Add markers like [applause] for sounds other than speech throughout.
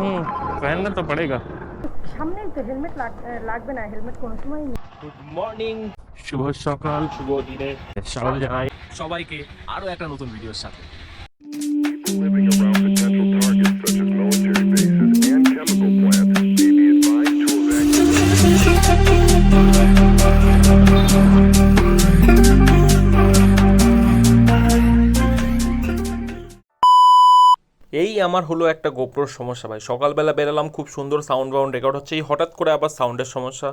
नहीं नहीं पहनना तो पड़ेगा हमने तो हेलमेट लाग बनाया हेलमेट कौन सुमाई नहीं गुड मॉर्निंग शुभ सकाल शुभ दिन सवाल जाए सबाई के আরো একটা নতুন ভিডিওর সাথে আমার হলো একটা গোপ্রোর সমস্যা ভাই। সকালবেলা বেরালাম, খুব সুন্দর সাউন্ড বাউন্ড রেকর্ড হচ্ছে। এই হঠাৎ করে আবার সাউন্ডের সমস্যা।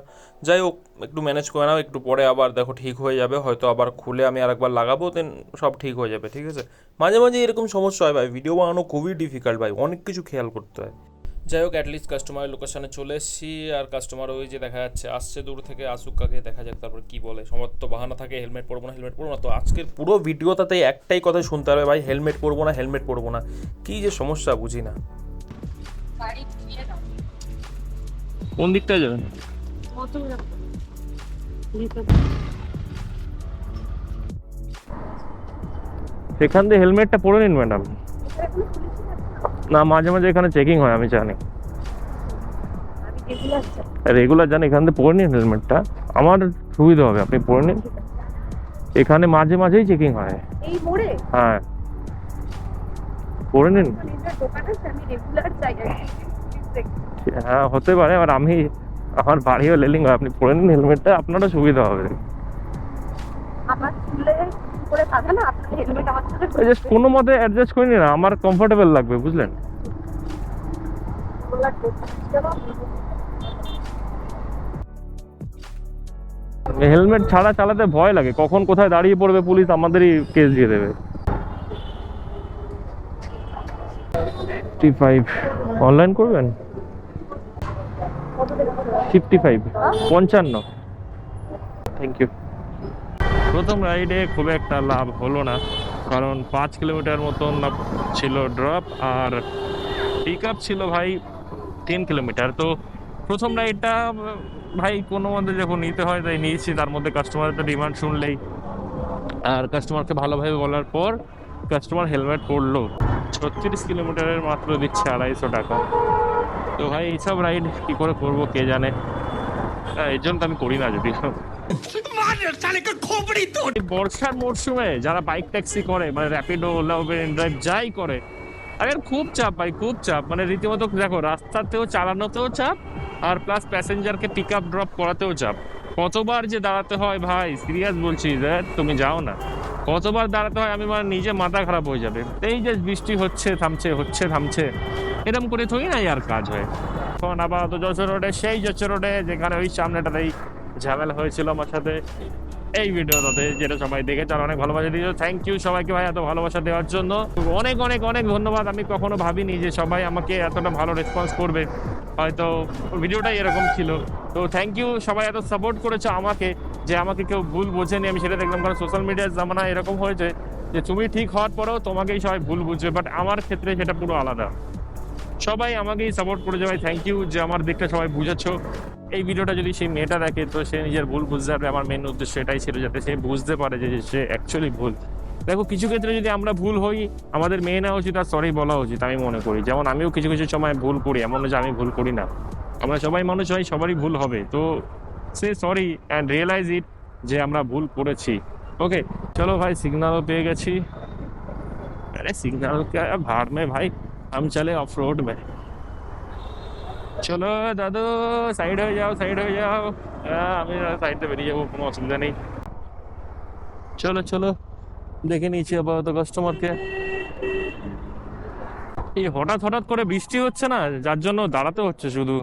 যাই হোক, একটু ম্যানেজ করে নাও, একটু পরে আবার দেখো ঠিক হয়ে যাবে। হয়তো আবার খুলে আমি আরেকবার লাগাবো দেন সব ঠিক হয়ে যাবে, ঠিক আছে? মাঝে মাঝে এরকম সমস্যা হয় ভাই ভিডিও বানানো খুবই ডিফিকাল্ট ভাই, অনেক কিছু খেয়াল করতে হয়। যাই হোক অ্যাটলিস্ট কাস্টমারের লোকেশনে চলে এসেছি আর কাস্টমার ওই যে দেখা যাচ্ছে আসছে দূর থেকে আসুক কাকে দেখা যাক তারপর কি বলে। সমস্ত বাহানা থাকে হেলমেট পরবো না হেলমেট পরবো না। তো আজকের পুরো ভিডিওটাতে একটাই কথা শুনতে হবে ভাই হেলমেট পরবো না হেলমেট পরবো না। কি যে সমস্যা বুঝি না। কোন দিকটায় যাবেন? সেখান দিয়ে হেলমেটটা পরে নিন ম্যাডাম না মাঝে মাঝে এখানে চেকিং হয় আমি জানি। রেগুলার জানি। এখান থেকে পরে নিন হেলমেটটা আমার সুবিধা হবে আপনি পরে নিন। এখানে মাঝে মাঝেই চেকিং হয়। এই মোড়ে? হ্যাঁ। পরে নিন। হ্যাঁ হতে পারে আর আমি আমার বাড়িও লেলিং হয় আপনি পরে নিন হেলমেটটা আপনারও সুবিধা হবে। আমার চুলে করে বাঁধা না আপনার হেলমেট জাস্ট কোনো মতে অ্যাডজাস্ট করে নিন আমার কমফোর্টেবল লাগবে, বুঝলেন? হেলমেট ছাড়া চালাতে ভয় লাগে, কখন কোথায় দাঁড়িয়ে পড়বে পুলিশ আমাদেরই কেস দিয়ে দেবে। ফিফটি ফাইভ অনলাইন করবেন? ফিফটি ফাইভ পঞ্চান্ন। থ্যাংক ইউ প্রথম রাইডে খুব একটা লাভ হলো না। কারণ পাঁচ কিলোমিটার মতন ছিল ড্রপ আর পিক ছিল ভাই তিন কিলোমিটার। তো প্রথম রাইডটা ভাই কোনো মধ্যে যখন নিতে হয় তাই নিয়েছি, তার মধ্যে কাস্টমারের তো ডিমান্ড শুনলেই। আর কাস্টমারকে ভালোভাবে বলার পর কাস্টমার হেলমেট পরলো। ছত্রিশ কিলোমিটারের মাত্র দিচ্ছে আড়াইশো টাকা। তো ভাই এইসব রাইড কী করে করব কে জানে? এই জন্য তো আমি করি না যদি বর্ষার মরশুমে যারা বাইক ট্যাক্সি করে মানে র্যাপিডো ওলা উবের ড্রাইভ যাই করে, আরে খুব চাপ ভাই, খুব চাপ। মানে রীতিমতো দেখো, রাস্তাতেও চালানোতেও চাপ, আর প্লাস প্যাসেঞ্জারকে পিক আপ ড্রপ করাতেও চাপ। কতবার যে দাঁড়াতে হয় ভাই সিরিয়াস বলছি তুমি যাও না। কতবার দাঁড়াতে হয়, আমি মানে নিজে মাথা খারাপ হয়ে যাবে। এই যে বৃষ্টি হচ্ছে, থামছে হচ্ছে, থামছে এরকম করে থই না আর কাজ হয়। এখন আপাতত যশোর রোডে সেই যশোর রোডে যেখানে ওই সামনেটাতেই ঝামেলা হয়েছিল আমার সাথে। এই ভিডিওটাতে যেটা সবাই দেখেছে আর অনেক ভালোবাসা দিয়েছে। থ্যাংক ইউ সবাইকে ভাই এত ভালোবাসা দেওয়ার জন্য। অনেক অনেক অনেক ধন্যবাদ। আমি কখনো ভাবিনি যে সবাই আমাকে এতটা ভালো রেসপন্স করবে। হয়তো ভিডিওটাই এরকম ছিল। তো থ্যাংক ইউ সবাই এত সাপোর্ট করেছে আমাকে যে আমাকে কেউ ভুল বোঝেনি। আমি সেটা দেখলাম কারণ সোশ্যাল মিডিয়ার জামানা এরকম হয়েছে যে তুমি ঠিক হওয়ার পরেও তোমাকেই সবাই ভুল বুঝবে। বাট আমার ক্ষেত্রে সেটা পুরো আলাদা। সবাই আমাকেই সাপোর্ট করে যাবে থ্যাংক ইউ যে আমার দিকটা সবাই বুঝেছ। এই ভিডিওটা যদি সেই মেয়েটা দেখে, তো সে নিজের ভুল বুঝতে পারবে, আমার মেন উদ্দেশ্য এটাই ছিল যাতে সে বুঝতে পারে যে সে অ্যাকচুয়ালি ভুল। দেখো, কিছু ক্ষেত্রে যদি আমরা ভুল হই, আমাদের মেয়ে নেওয়া উচিত আর সরি বলা উচিত, আমি মনে করি। যেমন আমিও কিছু কিছু সময় ভুল করি, এমন যে আমি ভুল করি না। আমরা সবাই মানুষ হয়, সবারই ভুল হবে। তো সে সরি অ্যান্ড রিয়েলাইজ ইট যে আমরা ভুল করেছি। ওকে চলো ভাই সিগনালও পেয়ে গেছি। আরে সিগনাল ভাড় মে ভাই। हम चले ऑफ रोड में চলো দাদু সাইড হয়ে যাও সাইড হয়ে যাও আহ, আমি সাইডে বেরিয়ে যাবো কোনো অসুবিধা নেই চলো চলো দেখে নিয়েছি আপাতত কাস্টমারকে এই হঠাৎ হঠাৎ করে বৃষ্টি হচ্ছে না যার জন্য দাঁড়াতে হচ্ছে শুধু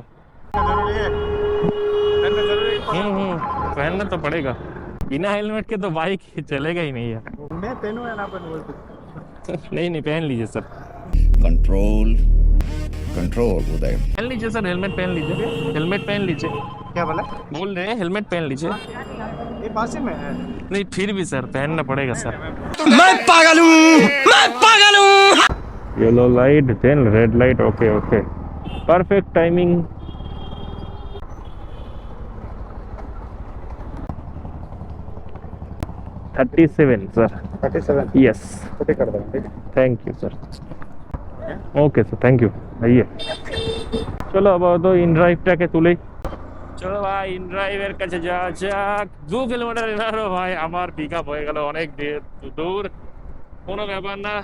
हम्म हम्म पहनना तो पड़ेगा बिना हेलमेट के तो बाइक चलेगा ही नहीं यार मैं पहनूं या ना पहनूं नहीं नहीं पहन लीजिए सर कंट्रोल कंट्रोल उदय पहन लीजिए सर हेलमेट पहन लीजिए। हेलमेट पहन लीजिए। क्या बोला? बोल रहे हैं हेलमेट पहन लीजिए। ये पास ही में है। नहीं फिर भी सर पहनना पड़ेगा सर। मैं पागल हूँ मैं पागल हूँ। Yellow light then red light okay okay perfect timing thirty seven sir thirty seven yes thank you sir okay sir thank you ভাইয়া চলো আপাতত ইনড্রাইভটাকে তুলে। চলো ভাই ইনড্রাইভের কাছে যা যাক। দু কিলোমিটার এনারও ভাই আমার পিক হয়ে গেল অনেক দূর কোনো ব্যাপার না।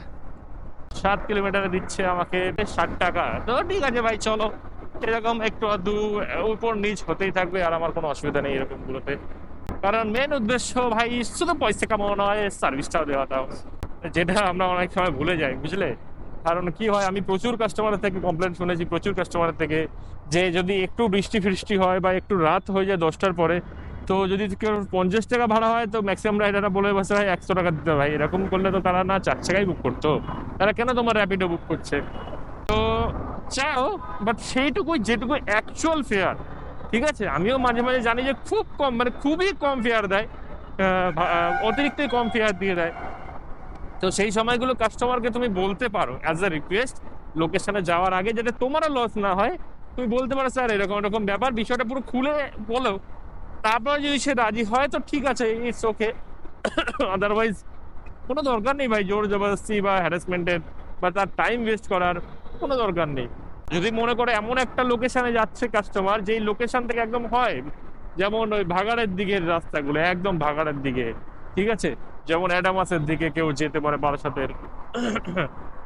সাত কিলোমিটার দিচ্ছে আমাকে ষাট টাকা। তো ঠিক আছে ভাই চলো। এরকম একটু দু উপর নিচ হতেই থাকবে আর আমার কোনো অসুবিধা নেই এরকমগুলোতে। কারণ মেন উদ্দেশ্য ভাই শুধু পয়সা কামানো নয় সার্ভিসটাও দেওয়াটাও। যেটা আমরা অনেক সময় ভুলে যাই বুঝলে? কারণ কি হয়, আমি প্রচুর কাস্টমারের থেকে কমপ্লেন শুনেছি, প্রচুর কাস্টমারের থেকে, যে যদি একটু বৃষ্টি ফৃষ্টি হয় বা একটু রাত হয়ে যায় দশটার পরে, তো যদি কেউ পঞ্চাশ টাকা ভাড়া হয়, তো ম্যাক্সিমাম রাইডাররা বলে, বসে ভাই, একশো টাকা দিতে ভাই। এরকম করলে তো তারা না, চার টাকাই বুক করতো। তারা কেন তোমার র্যাপিডো বুক করছে? তো চাও বাট সেইটুকুই, যেটুকু অ্যাকচুয়াল ফেয়ার ঠিক আছে? আমিও মাঝে মাঝে জানি যে খুব কম মানে খুবই কম ফেয়ার দেয় অতিরিক্তই কম ফেয়ার দিয়ে দেয়। তো সেই সময়গুলো কাস্টমারকে তুমি বলতে পারো অ্যাজ আ রিকোয়েস্ট লোকেশনে যাওয়ার আগে যাতে তোমারও লস না হয়। তুমি বলতে পারো, স্যার, এরকম এরকম ব্যাপার, বিষয়টা পুরো খুলে বলো। তারপর যদি সে রাজি হয়, তো ঠিক আছে ইটস ওকে আদারওয়াইজ কোনো দরকার নেই ভাই, জোর জবরদস্তি বা হ্যারাসমেন্টের বা তার টাইম ওয়েস্ট করার কোনো দরকার নেই। যদি মনে করে এমন একটা লোকেশানে যাচ্ছে কাস্টমার যেই লোকেশান থেকে একদম হয়, যেমন ওই ভাগাড়ের দিকের রাস্তাগুলো, একদম ভাগাড়ের দিকে, ঠিক আছে? যেমন অ্যাডামাসের দিকে কেউ যেতে পারে বারাসাতের।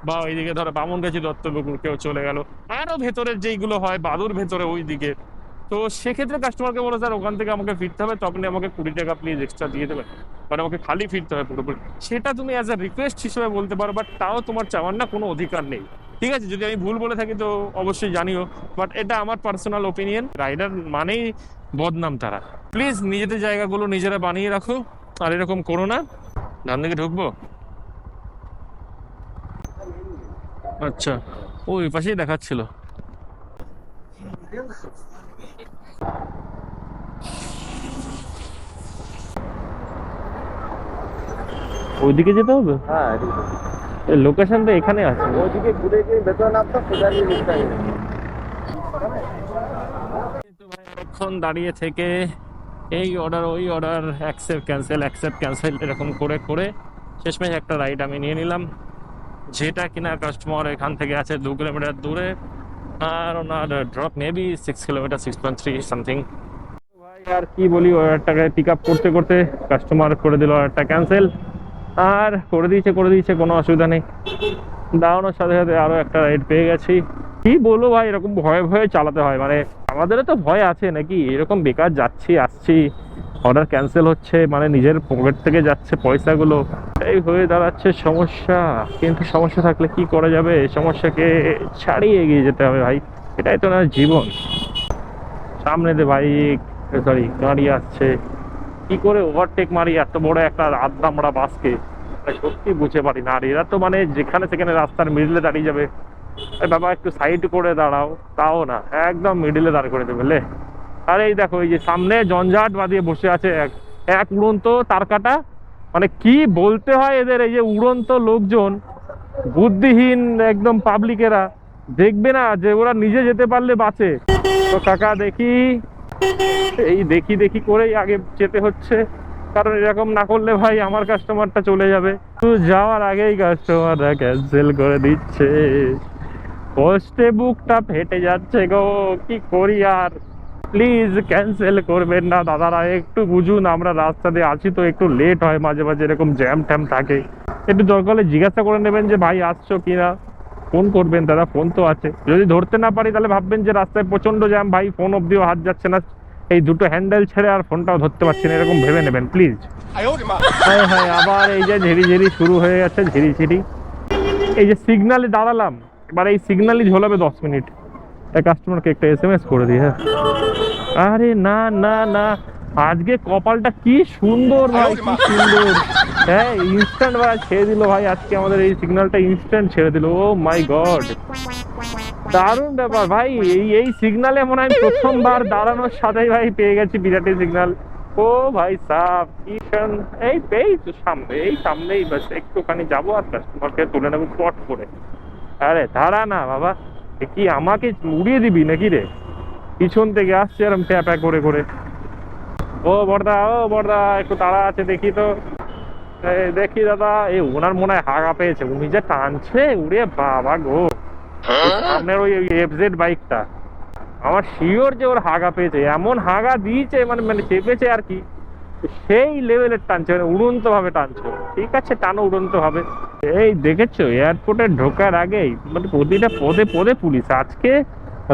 বা ওইদিকে ধরো বামনগাছি দত্তপুকুর, কেউ চলে গেল। আরও ভেতরের যেইগুলো হয়, বাদুর ভেতরে ওই দিকে তো সেক্ষেত্রে কাস্টমারকে বলো, স্যার, ওখান থেকে আমাকে ফিরতে হবে তখনই আমাকে কুড়ি টাকা প্লিজ এক্সট্রা দিয়ে দেবেন। মানে আমাকে খালি ফিরতে হবে পুরোপুরি। সেটা তুমি অ্যাজ আ রিকোয়েস্ট হিসেবে বলতে পারো বাট তাও তোমার চাওয়ার না কোনো অধিকার নেই। ঠিক আছে, যদি আমি ভুল বলে থাকি তো অবশ্যই জানিও বাট এটা আমার পার্সোনাল ওপিনিয়ন রাইডার মানেই বদনাম তারা। প্লিজ নিজেদের জায়গাগুলো নিজেরা বানিয়ে রাখো। আর এরকম করো না। ডান দিকে ঢুকবো? আচ্ছা ওই পাশেই দেখাচ্ছিল। ওইদিকে যেতে হবে? হ্যাঁ লোকেশনটা এখানে আছে। ওইদিকে ঘুরে গিয়ে ভেতরে নামতো সোজা গিয়ে গেলে অনেকক্ষণ দাঁড়িয়ে থেকে এই অর্ডার ওই order accept cancel accept cancel এরকম করে করে শেষমেশ একটা রাইড আমি নিয়ে নিলাম। যেটা কিনা কাস্টমার এখান থেকে আছে দু কিলোমিটার দূরে, আর ওনার drop maybe six kilometer six point three something ভাই, আর কি বলি অর্ডারটাকে পিক আপ করতে করতে কাস্টমার করে দিল অর্ডারটা ক্যান্সেল আর করে দিয়েছে করে দিয়েছে, কোনো অসুবিধা নেই। দাঁড়ানোর সাথে সাথে আরও একটা রাইড পেয়ে গেছি। কি বলব ভাই, এরকম ভয়ে ভয়ে চালাতে হয় মানে আমাদেরও তো ভয় আছে নাকি? এরকম বেকার যাচ্ছি, আসছি অর্ডার ক্যান্সেল হচ্ছে মানে নিজের পকেট থেকে যাচ্ছে পয়সাগুলো। এই হয়ে দাঁড়াচ্ছে সমস্যা, কিন্তু সমস্যা থাকলে কি করা যাবে? সমস্যাকে ছাড়িয়ে এগিয়ে যেতে হবে ভাই। এটাই তো না জীবন। সামনে দিয়ে বাইক সরি গাড়ি আসছে। কি করে ওভারটেক মারি? এত বড় একটা আদ্দামড়া বাসকে। সত্যি বুঝে পারি না। আর এরা তো মানে যেখানে সেখানে রাস্তার মিডলে দাঁড়িয়ে যাবে। বাবা, একটু সাইড করে দাঁড়াও। তাও না, একদম মিডিলে দাঁড় করে দেবে, লে। আর এই দেখো, এই যে সামনে জঞ্জাট বাঁধিয়ে বসে আছে এক এক উড়ন্ত তারকাটা। মানে কি বলতে হয় এদের, এই যে উড়ন্ত লোকজন, বুদ্ধিহীন একদম পাবলিকেরা দেখবে না যে ওরা নিজে যেতে পারলে বাঁচে। তো কাকা, দেখি। এই দেখি দেখি করেই আগে যেতে হচ্ছে। কারণ এরকম না করলে ভাই আমার কাস্টমারটা চলে যাবে। যাওয়ার আগেই কাস্টমাররা ক্যান্সেল করে দিচ্ছে। কষ্টে বুকটা ফেটে যাচ্ছে গো, কি করি আর? প্লিজ ক্যান্সেল করবেন না দাদারা, একটু বুঝুন আমরা রাস্তা দিয়ে আছি তো, একটু লেট হয় মাঝে মাঝে, এরকম জ্যাম ট্যাম থাকে। একটু দরকার হলে জিজ্ঞাসা করে নেবেন যে ভাই আসছো কি না? ফোন করবেন, দাদা, ফোন তো আছে। যদি ধরতে না পারি তাহলে ভাববেন যে রাস্তায় প্রচণ্ড জ্যাম ভাই ফোন অব্দিও হাত যাচ্ছে না। এই দুটো হ্যান্ডেল ছেড়ে আর ফোনটাও ধরতে পারছি না, এরকম ভেবে নেবেন প্লিজ হ্যাঁ হ্যাঁ আবার এই যে ঝিরি ঝিরি শুরু হয়ে গেছে ঝিরি ঝিরি এই যে সিগনালে দাঁড়ালাম এবার এই সিগনালই ঝোলাবে দশ মিনিট। তাই কাস্টমারকে একটা এস এম এস করে দিই হ্যাঁ। আরে না না না, আজকে কপালটা কি সুন্দর ভাই, কি সুন্দর। হ্যাঁ ইনস্ট্যান্ট ভাই, ছেড়ে দিল ভাই, আজকে আমাদের এই সিগন্যালটা ইনস্ট্যান্ট ছেড়ে দিল। ও মাই গড দারুণ ব্যাপার ভাই, এই এই সিগনালে মনে হয় প্রথমবার দাঁড়ানোর সাথেই ভাই পেয়ে গেছি বিরাটি সিগন্যাল ও ভাই সাপ কিশন এই এই সামনে, এই সামনেই বাস, একটুখানি যাব আর কাস্টমারকে তুলে নেব পট করে। আরে দাঁড়া না বাবা। কি আমাকে উড়িয়ে দিবি নাকি রে? পিছন থেকে আসছে এরম ট্যাপা করে করে। ও বড়দা ও বড়দা একটু তাড়া আছে দেখি তো। দেখি দাদা এই ওনার মনে হয় হাগা পেয়েছে। উনি যে টানছে উড়ে বাবা গো। সামনের ওই এফজেড বাইকটা। আমার শিওর যে ওর হাগা পেয়েছে। এমন হাগা দিয়েছে মানে মানে চেপেছে আর কি। সেই লেভেলের টানছে মানে উড়ন্ত ভাবে টানছে। ঠিক আছে টানো উড়ন্ত ভাবে। এই দেখেছ? এয়ারপোর্টে ঢোকার আগেই মানে প্রতিটা পদে পদে পুলিশ। আজকে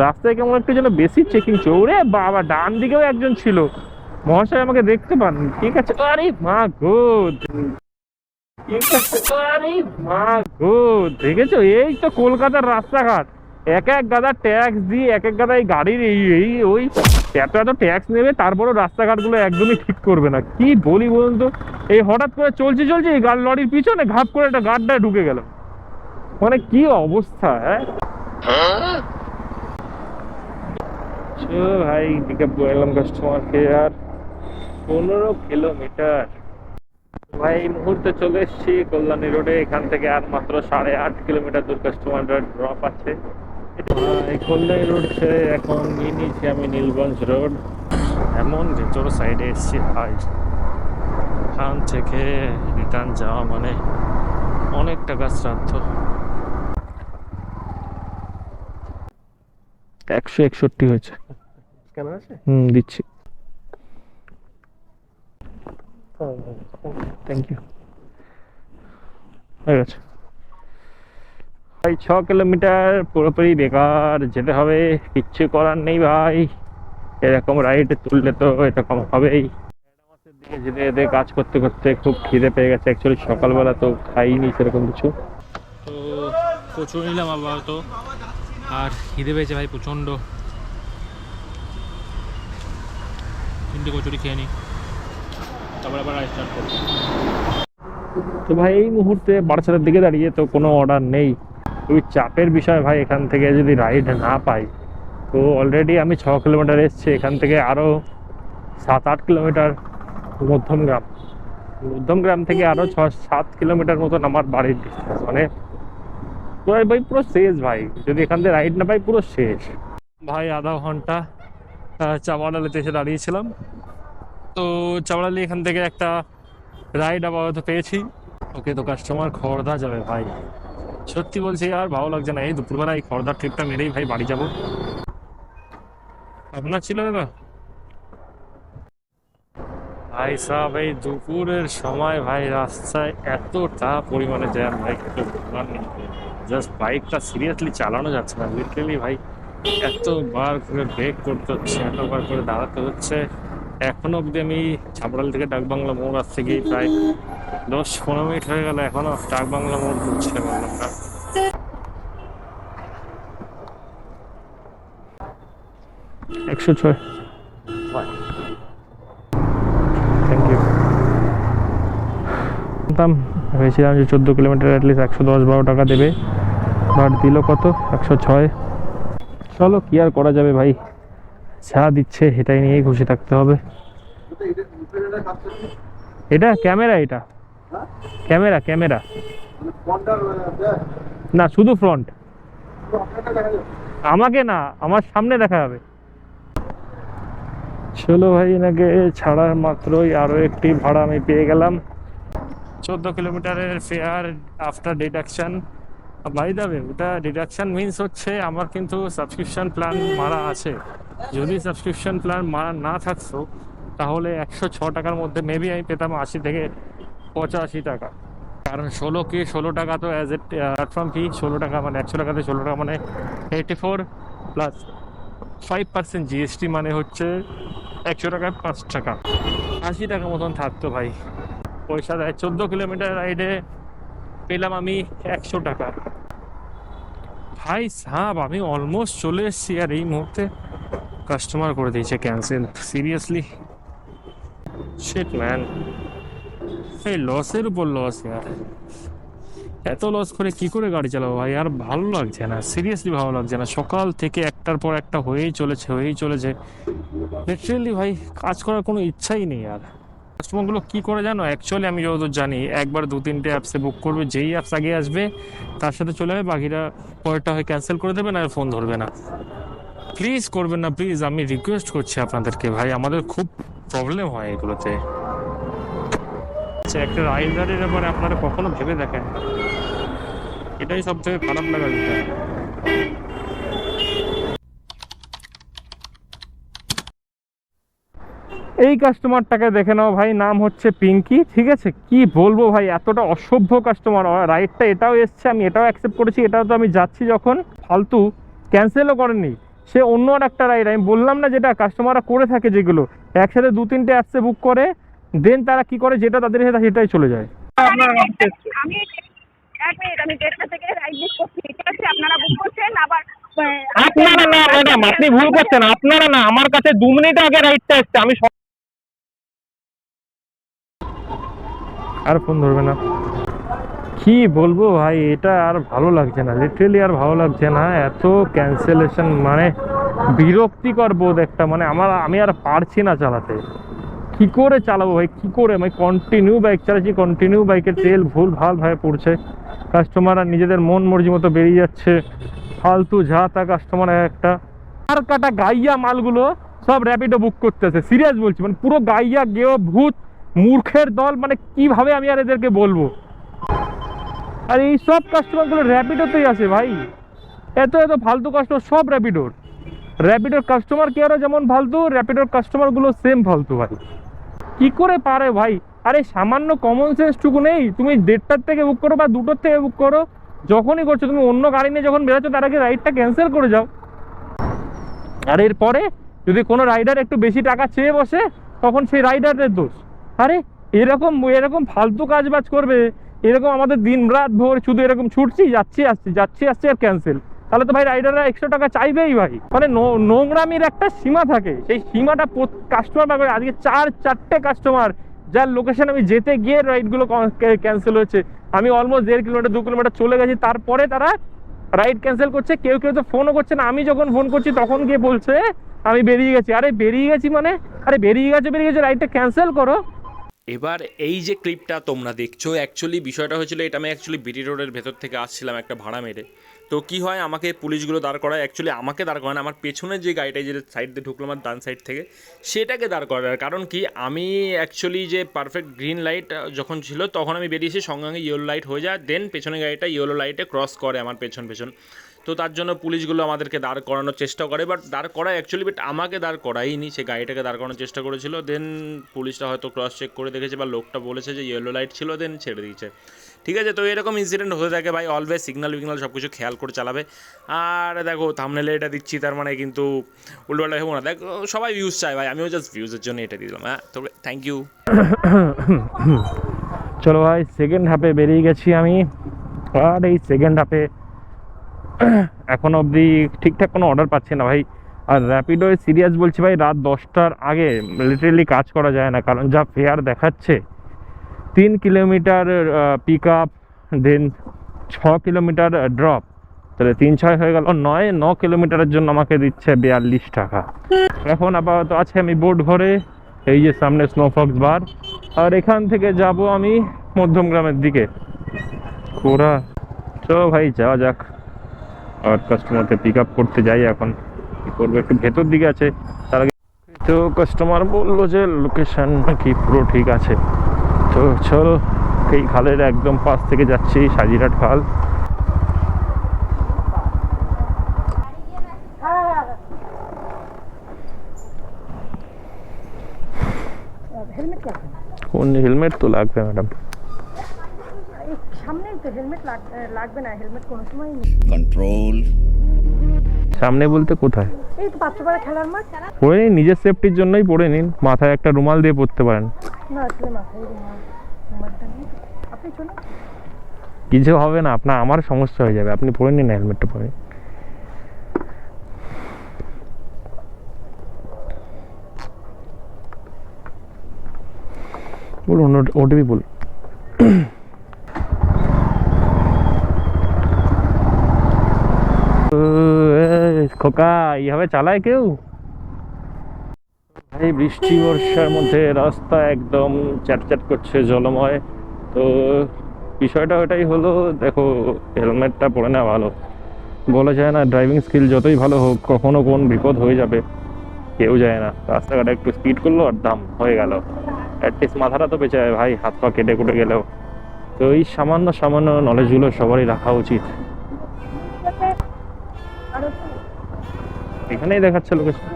রাস্তায় কেমন একটু যেন বেশি চেকিং চৌড়ে, বাবা, ডান দিকেও একজন ছিল। মহাশয় আমাকে দেখতে পান ঠিক আছে? আরে মা গো! ঠিক আছে? আরে মা দেখেছ? এই তো কলকাতার রাস্তাঘাট। এক এক গাদা ট্যাক্স দিয়ে, এক এক গাদা এই গাড়ির এই এই, ওই এত এত ট্যাক্স নেবে, তারপরেও রাস্তাঘাটগুলো একদমই ঠিক করবে না। কি বলি বলুন তো? এই হঠাৎ করে চলছে চলছে, এই গাড়ি লরির পিছনে ঘাপ করে একটা গাড্ডায় ঢুকে গেল। মানে কি অবস্থা হ্যাঁ? চল ভাই পিকআপ করে এলাম কাস্টমারকে আর পনেরো কিলোমিটার ভাই, এই মুহূর্তে চলে এসেছি কল্যাণী রোডে এখান থেকে আর মাত্র সাড়ে আট কিলোমিটার দূর কাস্টমার ড্রপ আছে। এই কল্যাণী রোড ছেড়ে এখন নিয়ে নিয়েছি আমি নীলগঞ্জ রোড। এমন ভেতর সাইডে এসেছি ভাই। এখান থেকে রিটার্ন যাওয়া মানে অনেক টাকা শ্রাদ্ধ একশো একষট্টি হয়েছে। কেন আছে হুম দিচ্ছি। থ্যাংক ইউ হয়ে গেছে। ভাই ছ কিলোমিটার পুরোপুরি বেকার যেতে হবে কিচ্ছু করার নেই ভাই। এরকম রাইড তুললে তো এরকম হবেই। মাসের দিকে যেতে যেতে কাজ করতে করতে খুব খিদে পেয়ে গেছে। অ্যাকচুয়ালি সকালবেলা তো খাইনি সেরকম কিছু। তো প্রচুর নিলাম আপাতত। আর খিদে পেয়েছে ভাই প্রচণ্ড। তিনটে কচুরি খেয়ে নিই তারপরে আবার স্টার্ট করব। তো ভাই এই মুহূর্তে বারাসাতের দিকে দাঁড়িয়ে তো কোনো অর্ডার নেই। খুবই চাপের বিষয় ভাই, এখান থেকে যদি রাইড না পাই। তো অলরেডি আমি ছ কিলোমিটার এসেছি, এখান থেকে আরও সাত আট কিলোমিটার মধ্যমগ্রাম। মধ্যমগ্রাম থেকে আরও ছ সাত কিলোমিটার মতন আমার বাড়ির ডিস্টেন্স মানে পুরো ভাই পুরো শেষ ভাই। যদি এখান থেকে রাইড না পাই, পুরো শেষ। ভাই, আধা ঘণ্টা চাওয়াডালিতে এসে দাঁড়িয়েছিলাম। তো চাওয়াডালি এখান থেকে একটা রাইড আপাতত পেয়েছি। ওকে, তো কাস্টমার খড়দা যাবে ভাই। সত্যি বলছি, আর ভালো লাগছে না। এই দুপুরবেলা এই খড়দার ট্রিপটা মেরেই ভাই বাড়ি যাব। আপনার ছিল দাদা ভাই সাহেব, এই দুপুরের সময় ভাই রাস্তায় এতটা পরিমাণে জ্যাম, ভাই নেই। জাস্ট বাইকটা সিরিয়াসলি চালানো যাচ্ছে না। লিটারেলি ভাই, এতবার করে ব্রেক করতে হচ্ছে, এতবার করে দাঁড়াতে হচ্ছে। এখনও অবধি আমি ছাপড়াল থেকে ডাকবাংলা মোড় আসতে গিয়ে প্রায় দশ পনেরো মিনিট হয়ে গেল এখনও ডাকবাংলা মোড় ঢুকছে বললাম না একশো ছয়। থ্যাংক ইউ জানতাম ভেবেছিলাম যে চোদ্দ কিলোমিটার অ্যাটলিস্ট একশো দশ বারো টাকা দেবে। বাট দিল কত? একশো ছয়। চলো কি আর করা যাবে ভাই? যা দিচ্ছে, সেটাই নিয়েই খুশি থাকতে হবে। এটা ক্যামেরা এটা। Camera camera. না, শুধু ফ্রন্ট আমাকে না, আমার সামনে দেখা যাবে চলো ভাই এনাকে ছাড়ার মাত্রই আরও একটি ভাড়া আমি পেয়ে গেলাম। চোদ্দ কিলোমিটারের ফেয়ার আফটার ডিডাকশান বাই দাবে ওটা ডিডাকশান মিন্স হচ্ছে, আমার কিন্তু সাবস্ক্রিপশন প্ল্যান মারা আছে। যদি সাবস্ক্রিপশন প্ল্যান মারা না থাকতো, তাহলে একশো ছ টাকার মধ্যে মেবি আমি পেতাম আশি থেকে পঁচাশি টাকা। কারণ ষোলো কি, ষোলো টাকা তো অ্যাজ এ প্ল্যাটফর্ম ফি ষোলো টাকা মানে একশো টাকাতে ষোলো টাকা মানে eighty four plus five percent GST মানে হচ্ছে একশো টাকায় পাঁচ টাকা। আশি টাকা মতন থাকতো ভাই। পয়সা দেয়। চোদ্দ কিলোমিটার রাইডে পেলাম আমি একশো টাকা। ভাই সাহাব, আমি অলমোস্ট চলে এসেছি আর এই মুহূর্তে কাস্টমার করে দিয়েছে ক্যান্সেল সিরিয়াসলি শিট ম্যান এই লসের উপর লস ইয়ার এত লস করে কি করে গাড়ি চালাবো ভাই? আর ভালো লাগছে না সিরিয়াসলি ভালো লাগছে না। সকাল থেকে একটার পর একটা হয়েই চলেছে হয়েই চলেছে। লিটারেলি ভাই, কাজ করার কোনো ইচ্ছাই নেই আর। কাস্টমারগুলো কী করে জানো? অ্যাকচুয়ালি আমি যতদূর জানি, একবার দু তিনটে অ্যাপসে বুক করবে, যেই অ্যাপস আগে আসবে, তার সাথে চলে যাবে বাকিরা পরেরটা হয় ক্যান্সেল করে দেবে না ফোন ধরবে না। প্লিজ করবেন না প্লিজ আমি রিকোয়েস্ট করছি আপনাদেরকে, ভাই, আমাদের খুব প্রবলেম হয় এগুলোতে। আচ্ছা একটা রাইডারের ব্যাপারে আপনারা কখনো ভেবে দেখেন? এটাই সব থেকে খারাপ বিষয়। এই কাস্টমারটাকে দেখে নাও ভাই নাম হচ্ছে পিঙ্কি ঠিক আছে? কি বলব ভাই এতটা অসভ্য কাস্টমার রাইডটা এটাও এসছে আমি এটাও অ্যাকসেপ্ট করেছি এটাও তো আমি যাচ্ছি যখন। ফালতু ক্যান্সেলও করেনি। সে অন্য আর একটা রাইড আমি বললাম না যেটা কাস্টমাররা করে থাকে যেগুলো। একসাথে দু তিনটে অ্যাপসে বুক করে দেন তারা কি করে যেটা তাদের সাথে সেটাই চলে যায়। আমি এক মিনিট আমি দেড়টা থেকে রাইড বুক করছি ঠিক আছে? আপনারা বুক করছেন আবার আপনারা না ম্যাডাম আপনি ভুল করছেন। আপনারা না আমার কাছে দু মিনিট আগে রাইডটা এসছে আমি আর ফোন ধরবে না। কি বলব ভাই, এটা আর ভালো লাগছে না লিটারেলি আর ভালো লাগছে না, এত ক্যান্সেলেশন মানে বিরক্তিকর বোধ একটা মানে আমার, আমি আর পারছি না চালাতে। কি করে চালাবো ভাই, কি করে? আমি কন্টিনিউ বাইক চালাচ্ছি কন্টিনিউ বাইকের তেল ভুল ভালো ভাবে পড়ছে। কাস্টমাররা নিজেদের মন মর্জি মতো বেরিয়ে যাচ্ছে। ফালতু যা তা কাস্টমার একটা। আর কাটা গাইয়া মালগুলো সব র্যাপিডো বুক করতেছে সিরিয়াস বলছি মানে পুরো গাইয়া গেও ভূত। মূর্খের দল মানে কীভাবে আমি আর এদেরকে বলব? আর এই সব কাস্টমারগুলো র্যাপিডোতেই আছে ভাই। এত এত ফালতু কাস্টমার সব র্যাপিডোর র্যাপিডোর কাস্টমার কেয়ারও যেমন ফালতু র্যাপিডোর কাস্টমারগুলো সেম ফালতু ভাই। কি করে পারে ভাই? আরে সামান্য কমন সেন্সটুকু নেই। তুমি দেড়টার থেকে বুক করো বা দুটোর থেকে বুক করো। যখনই করছ, তুমি অন্য গাড়ি নিয়ে যখন বেরোচ্ছ, তার আগে রাইডটা ক্যান্সেল করে যাও। আর এরপরে যদি কোনো রাইডার একটু বেশি টাকা চেয়ে বসে, তখন সেই রাইডারের দোষ। আরে, এরকম এরকম ফালতু কাজ বাজ করবে, এরকম আমাদের দিন রাত ভোর শুধু এরকম ছুটছি, যাচ্ছি, আসছি যাচ্ছি, আসছি আর ক্যান্সেল তাহলে তো ভাই রাইডাররা একশো টাকা চাইবেই ভাই। মানে নোংরামির একটা সীমা থাকে। সেই সীমাটা কাস্টমার পাবে আজকে চার, চারটে কাস্টমার যার লোকেশন আমি যেতে গিয়ে রাইডগুলো ক্যান্সেল হয়েছে। আমি অলমোস্ট দেড় কিলোমিটার, দু কিলোমিটার চলে গেছি, তারপরে তারা রাইড ক্যান্সেল করছে, কেউ কেউ তো ফোনও করছে না। আমি যখন ফোন করছি, তখন গিয়ে বলছে, আমি বেরিয়ে গেছি। আরে, বেরিয়ে গেছি মানে? আরে, বেরিয়ে গেছে বেরিয়ে গেছে রাইডটা ক্যান্সেল করো। এবার এই যে ক্লিপটা তোমরা দেখছ অ্যাকচুয়ালি বিষয়টা হয়েছিল এটা আমি অ্যাকচুয়ালি বিটি রোডের ভেতর থেকে আসছিলাম একটা ভাড়া মেরে। তো কি হয়, আমাকে পুলিশগুলো দাঁড় করায় অ্যাকচুয়ালি আমাকে দাঁড় করায় আমার পেছনের যে গাড়িটা যে সাইড দিয়ে ঢুকলো আমার ডান সাইড থেকে, সেটাকে দাঁড় করার কারণ কি, আমি অ্যাকচুয়ালি যে পারফেক্ট গ্রিন লাইট যখন ছিল, তখন আমি বেরিয়েছি সঙ্গে সঙ্গে ইয়েলো লাইট হয়ে যায় দেন পেছনের গাড়িটা ইয়েলো লাইটে ক্রস করে আমার পেছন পেছন তো তার জন্য পুলিশগুলো আমাদেরকে দাঁড় করানোর চেষ্টা করে বাট দাঁড় করায় অ্যাকচুয়ালি বাট আমাকে দাঁড় করাইনি সে গাড়িটাকে দাঁড় করানোর চেষ্টা করেছিল দেন পুলিশটা হয়তো ক্রস চেক করে দেখেছে বা লোকটা বলেছে যে ইয়েলো লাইট ছিল দেন ছেড়ে দিয়েছে। ঠিক আছে, তো এরকম ইনসিডেন্ট হতে থাকে ভাই অলওয়েজ সিগনাল উইগনাল সব কিছু খেয়াল করে চালাবে। আর দেখো থামনেলে এটা দিচ্ছি, তার মানে কিন্তু উল্টোপাল্টা হব না। দেখো, সবাই ভিউজ চায় ভাই, আমিও জাস্ট ভিউজের জন্য এটা দিলাম হ্যাঁ তবে থ্যাংক ইউ চলো ভাই সেকেন্ড হাফে বেরিয়ে গেছি আমি। আর এই সেকেন্ড হাফে [clears throat] এখন অবধি ঠিকঠাক কোনো অর্ডার পাচ্ছি না, ভাই। আর র্যাপিডো সিরিয়াস বলছি ভাই, রাত দশটার আগে লিটারেলি কাজ করা যায় না, কারণ যা ফেয়ার দেখাচ্ছে, তিন কিলোমিটার পিক আপ দেন ছ কিলোমিটার ড্রপ তাহলে তিন, ছয় হয়ে গেল নয়, ন কিলোমিটারের জন্য আমাকে দিচ্ছে বিয়াল্লিশ টাকা। এখন আপাতত আছে আমি বোট ঘরে এই যে সামনে স্নোফক্স বার। আর এখান থেকে যাব আমি মধ্যমগ্রামের দিকে। ঘোরা চলো ভাই, যাওয়া যাক। কাস্টমারকে পিক আপ করতে যাই এখন। কি করব একটু ভেতর দিকে আছে। তার আগে তো কাস্টমার বলল যে লোকেশন নাকি পুরো ঠিক আছে। তো চলো এই খালের একদম পাশ থেকে যাচ্ছি সাজিরহাট খাল। হেলমেট কোন হেলমেট তো লাগবে ম্যাডাম তো হেলমেট লাগবে না হেলমেট কোনো সময় নেই। Control, সামনে বলতে কোথায়? এই তো খেলার মাঠ। পরে নিন নিজের সেফটির জন্যই পরে নিন। মাথায় একটা রুমাল দিয়ে পরতে পারেন। না আসলে মাথায় রুমাল রুমালটা নেই। আপনি চলুন। কিছু হবে না আপনার আমার সমস্যা হয়ে যাবে। আপনি পরে নিন হেলমেটটা পরে। বলুন ওটিপি বলুন ও, এ, খোকা, এইভাবে চালায় কেউ? এই বৃষ্টি, বর্ষার মধ্যে রাস্তা একদম চ্যাটচ্যাট করছে, জলময়। তো বিষয়টা ওটাই হলো, দেখো, হেলমেটটা পরে নেওয়া ভালো। বলা যায় না ড্রাইভিং স্কিল যতই ভালো হোক, কখনো কোন বিপদ হয়ে যাবে, কেউ যায় না। রাস্তাঘাটে একটু স্পিড করল আর দাম হয়ে গেল। অ্যাটলিস্ট মাথাটা তো বেঁচে যায়, ভাই হাত পা কেটে কুটে গেলেও। তো এই সামান্য সামান্য নলেজগুলো সবারই রাখা উচিত। এখানেই দেখাচ্ছে লোকেশন।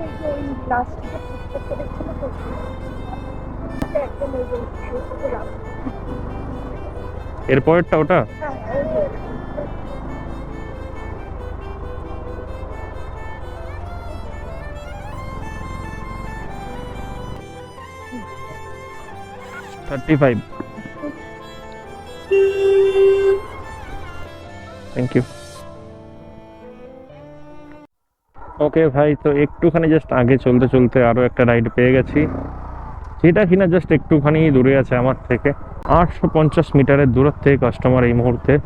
এরপরেরটা ওটা। Thirty five thank you okay ভাই, তো একটুখানি জাস্ট আগে চলতে চলতে আরও একটা রাইড পেয়ে গেছি। যেটা কিনা জাস্ট একটুখানি দূরে আছে আমার থেকে। আটশো পঞ্চাশ মিটারের দূরত্বে কাস্টমার এই মুহূর্তে।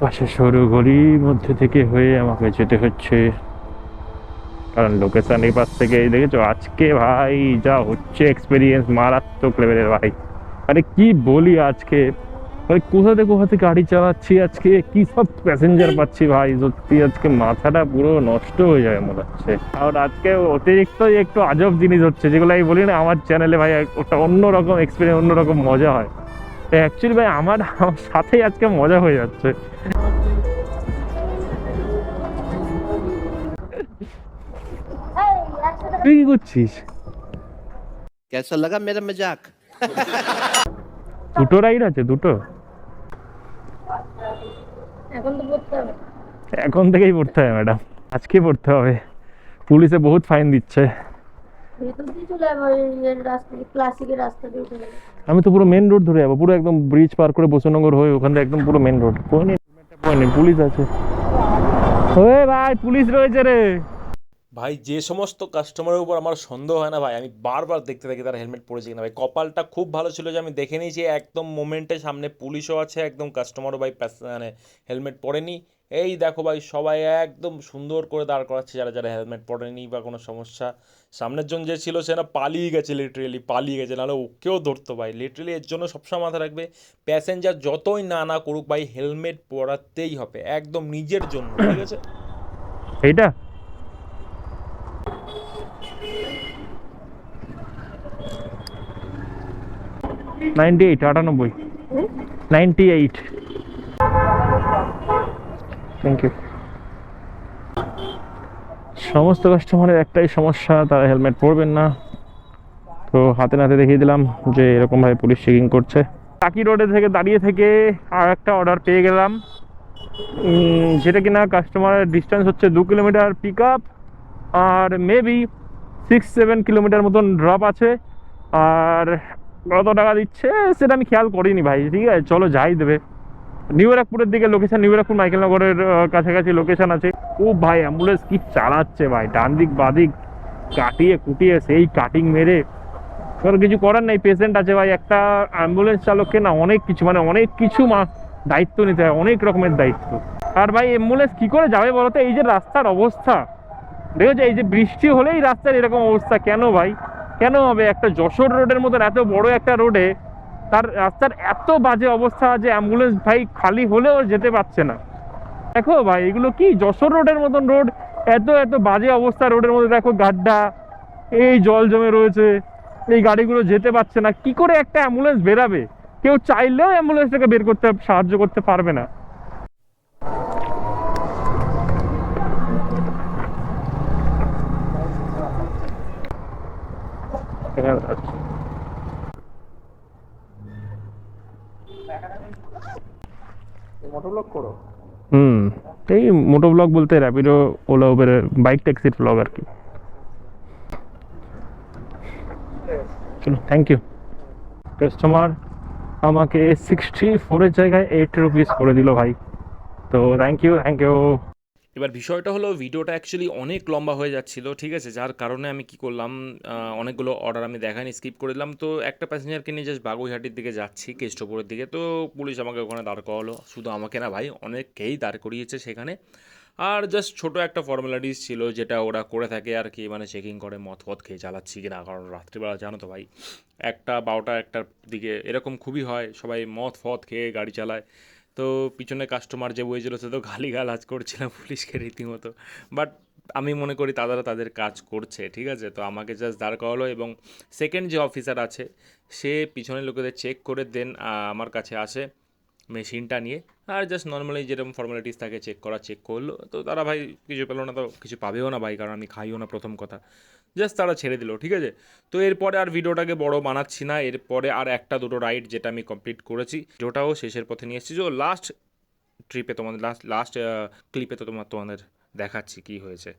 পাশে সরু গলির মধ্যে থেকে হয়ে আমাকে যেতে হচ্ছে। কারণ লোকেশন এই পাশ থেকে দেখেছ? আজকে ভাই যা হচ্ছে এক্সপিরিয়েন্স মারাত্মক লেভেলের ভাই। আরে কি বলি আজকে? ভাই কোথা থেকে কোথা থেকে গাড়ি চালাচ্ছি আজকে? কি সব প্যাসেঞ্জার পাচ্ছি ভাই? সত্যি আজকে মাথাটা পুরো নষ্ট হয়ে যাবে মনে হচ্ছে। আর আজকে অতিরিক্ত একটু আজব জিনিস হচ্ছে যেগুলো আমি বলি না আমার চ্যানেলে ভাই একটা অন্যরকম এক্সপিরিয়েন্স অন্যরকম মজা হয়। তো অ্যাকচুয়ালি ভাই আমার আমার সাথেই আজকে মজা হয়ে যাচ্ছে। তুই কি করছিস? কেসা লাগা মেরা মজাক দুটো রাইড আছে দুটো? এখন তো পড়তে হবে। এখন থেকেই পড়তে হবে ম্যাডাম আজকে পড়তে হবে। পুলিশে বহুত ফাইন দিচ্ছে। আমি তো পুরো মেন রোড ধরে যাব পুরো একদম ব্রিজ পার করে বসুনগর হয়ে ওখান থেকে একদম পুরো মেন রোড পুলিশ আছে। ওই ভাই পুলিশ রয়েছে রে। ভাই, যে সমস্ত কাস্টমারের উপর আমার সন্দেহ হয় না ভাই, আমি বারবার দেখতে থাকি তারা হেলমেট পরেছে কিনা ভাই। কপালটা খুব ভালো ছিল যে আমি দেখে নিয়েছি, একদম মোমেন্টে সামনে পুলিশও আছে, একদম কাস্টমারও ভাই মানে হেলমেট পরেনি। এই দেখো ভাই, সবাই একদম সুন্দর করে দাঁড় করাচ্ছে যারা যারা হেলমেট পরেনি বা কোনো সমস্যা। সামনের জন যে ছিল, সে না পালিয়ে গেছে লিটারেলি পালিয়ে গেছে, নাহলে ওকেও ধরতো ভাই। লিটারেলি এর জন্য সবসময় মাথা রাখবে। প্যাসেঞ্জার যতই না না করুক ভাই হেলমেট পরাতেই হবে, একদম নিজের জন্য, ঠিক আছে? এইটা? নাইনটি এইট আটানব্বই। Ninety eight. থ্যাংক ইউ সমস্ত কাস্টমারের একটাই সমস্যা তারা হেলমেট পরবেন না। তো হাতে নাতে দেখিয়ে দিলাম যে এরকমভাবে পুলিশ চেকিং করছে। টাকি রোডে থেকে দাঁড়িয়ে থেকে আর একটা অর্ডার পেয়ে গেলাম। যেটা কিনা কাস্টমারের ডিস্টেন্স হচ্ছে দু কিলোমিটার পিক আপ আর মেবি সিক্স সেভেন কিলোমিটার মতন ড্রপ আছে। আর কত টাকা দিচ্ছে? সেটা আমি খেয়াল করিনি ভাই ঠিক আছে চলো যাই দেবে। নিউ ব্যারাকপুরের দিকে লোকেশন নিউ ব্যারাকপুর মাইকেলনগরের আহ, কাছাকাছি লোকেশন আছে। ও ভাই অ্যাম্বুলেন্স কি চালাচ্ছে ভাই ডান দিক বাদিক কাটিয়ে কুটিয়ে সেই কাটিং মেরে। এবার কিছু করার নেই পেশেন্ট আছে ভাই একটা অ্যাম্বুলেন্স চালককে না অনেক কিছু মানে অনেক কিছু মা- দায়িত্ব নিতে হয় অনেক রকমের দায়িত্ব। আর ভাই অ্যাম্বুলেন্স কি করে যাবে বলতো এই যে রাস্তার অবস্থা দেখেছ? এই যে বৃষ্টি হলেই রাস্তার এরকম অবস্থা কেন ভাই? কেন হবে? একটা যশোর রোডের মতন এত বড় একটা রোডে তার রাস্তার এত বাজে অবস্থা যে অ্যাম্বুলেন্স ভাই খালি হলেও যেতে পারছে না। দেখো ভাই, এগুলো কি? যশোর রোডের মতন রোড, এত এত বাজে অবস্থা রোডের মধ্যে, দেখো গাড্ডা, এই জল জমে রয়েছে, এই গাড়িগুলো যেতে পারছে না। কি করে একটা অ্যাম্বুলেন্স বেরাবে? কেউ চাইলেও অ্যাম্বুলেন্সটাকে বের করতে সাহায্য করতে পারবে না। মোটরলক করো। হুম, এই মোটো ব্লগ বলতে র্যাপিডো ওলা উবের বাইক ট্যাক্সির ব্লগ আর কি। চলো থ্যাংক ইউ কাস্টমার আমাকে সিক্সটি ফোরের জায়গায় এইট রুপিস করে দিল ভাই। তো থ্যাংক ইউ থ্যাংক ইউ এবার বিষয়টা হলো, ভিডিওটা অ্যাকচুয়ালি অনেক লম্বা হয়ে যাচ্ছিল, ঠিক আছে? যার কারণে আমি কি করলাম অনেকগুলো অর্ডার আমি দেখানি স্কিপ করে দিলাম। তো একটা প্যাসেঞ্জারকে নিয়ে জাস্ট বাগুইহাটির দিকে যাচ্ছি, কেষ্টপুরের দিকে। তো পুলিশ আমাকে ওখানে দাঁড় করালো। শুধু আমাকে না ভাই, অনেককেই দাঁড় করিয়েছে সেখানে। আর জাস্ট ছোট একটা ফর্মালিটিস ছিল, যেটা ওরা করে থাকে আর কি মানে চেকিং করে, মদ ফদ খেয়ে চালাচ্ছি কি না কারণ রাত্রিবেলা জানো তো ভাই, একটা বারোটা একটার দিকে এরকম খুবই হয়, সবাই মদ ফদ খেয়ে গাড়ি চালায়। তো পিছনে কাস্টমার যে বইছিল সে তো গালি গালাজ করছিল পুলিশকে রীতিমতো। বাট আমি মনে করি তারা তাদের কাজ করছে, ঠিক আছে? তো আমাকে জাস্ট দাঁড় করালো এবং সেকেন্ড যে অফিসার আছে, সে পিছনের লোকেদের চেক করে দেন আমার কাছে আসে মেশিনটা নিয়ে। আর জাস্ট নর্মালি যেরকম ফর্মালিটিস থাকে চেক করা চেক করল। তো তারা ভাই কিছু পেল না, তো কিছু পাবেও না ভাই, কারণ আমি খাইও না প্রথম কথা। জাস্ট তারা ছেড়ে দিল, ঠিক আছে? তো এরপরে আর ভিডিওটাকে বড় বানাচ্ছি না, এরপরে আর একটা দুটো রাইড যেটা আমি কমপ্লিট করেছি যেটাও শেষের পথে নিয়ে এসেছি। যে লাস্ট ট্রিপে তোমাদের লাস্ট লাস্ট ক্লিপে তো তোমার তোমাদের দেখাচ্ছি কি হয়েছে।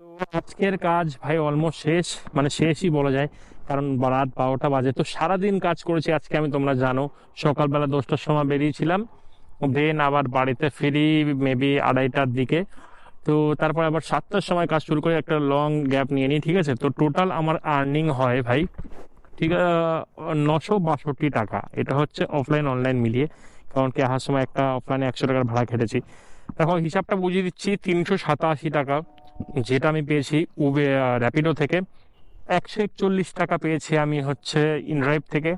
তো আজকের কাজ ভাই অলমোস্ট শেষ মানে শেষই বলা যায়, কারণ রাত বারোটা বাজে। তো সারাদিন কাজ করেছি আজকে আমি, তোমরা জানো। সকালবেলা দশটার সময় বেরিয়েছিলাম দেন আবার বাড়িতে ফিরি মেবি আড়াইটার দিকে। তো তারপর আবার সাতটার সময় কাজ শুরু করে একটা লং গ্যাপ নিয়ে নিই, ঠিক আছে? তো টোটাল আমার আর্নিং হয় ভাই, ঠিক নশো বাষট্টি টাকা। এটা হচ্ছে অফলাইন অনলাইন মিলিয়ে। কারণ কি, আসার সময় একটা অফলাইনে একশো টাকার ভাড়া কেটেছি এখন হিসাবটা বুঝিয়ে দিচ্ছি, তিনশো সাতাশি টাকা, যেটা আমি পেয়েছি উবে র্যাপিডো থেকে। একশো একচল্লিশ টাকা পেয়েছি আমি হচ্ছে ইনড্রাইভ থেকে।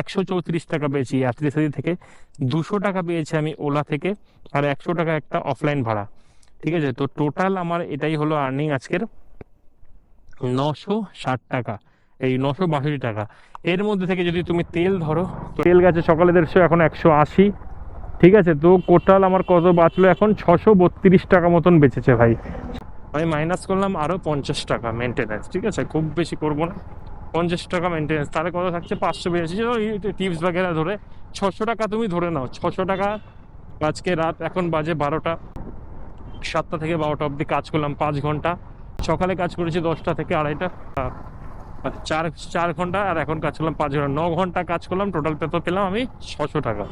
একশো চৌত্রিশ টাকা পেয়েছি ইয়াত্রিসাদি থেকে। দুশো টাকা পেয়েছি আমি ওলা থেকে। আর একশো টাকা একটা অফলাইন ভাড়া। ঠিক আছে? তো টোটাল আমার এটাই হলো আর্নিং আজকের নশো ষাট টাকা। এই নশো বাষট্টি টাকা। এর মধ্যে থেকে যদি তুমি তেল ধরো তেল গেছে সকালে দেড়শো, এখন একশো আশি। ঠিক আছে? তো টোটাল আমার কত বাঁচলো এখন? ছশো বত্রিশ টাকা মতন বেঁচেছে ভাই। আমি মাইনাস করলাম আরও পঞ্চাশ টাকা মেনটেন্যান্স ঠিক আছে? খুব বেশি করব না। পঞ্চাশ টাকা মেনটেন্যান্স তাহলে কত থাকছে? পাঁচশো বেশি টিপস বাগেরা ধরে, ছশো টাকা তুমি ধরে নাও। ছশো টাকা আজকে রাত, এখন বাজে বারোটা। সাতটা থেকে বারোটা অবধি কাজ করলাম, পাঁচ ঘণ্টা। সকালে কাজ করেছি দশটা থেকে আড়াইটা। চার চার ঘণ্টা, আর এখন কাজ করলাম পাঁচ ঘণ্টা। ন ঘণ্টা কাজ করলাম টোটাল পেতো পেলাম আমি ছশো টাকা।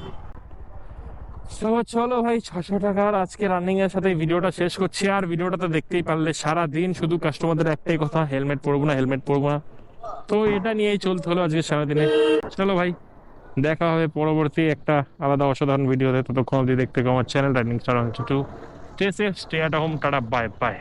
তো চলো ভাই, ছশো টাকার আজকে রানিং এর সাথে ভিডিওটা শেষ করছি। আর ভিডিওটা তো দেখতেই পারলে সারা দিন শুধু কাস্টমারদের একটাই কথা হেলমেট পরবো না হেলমেট পরবো না। তো এটা নিয়েই চলতে হলো আজকে সারাদিনে। চলো ভাই, দেখা হবে পরবর্তী একটা আলাদা অসাধারণ ভিডিওতে। ততক্ষণ অবধি দেখতে আমার channel riding star to stay safe stay at home tata bye bye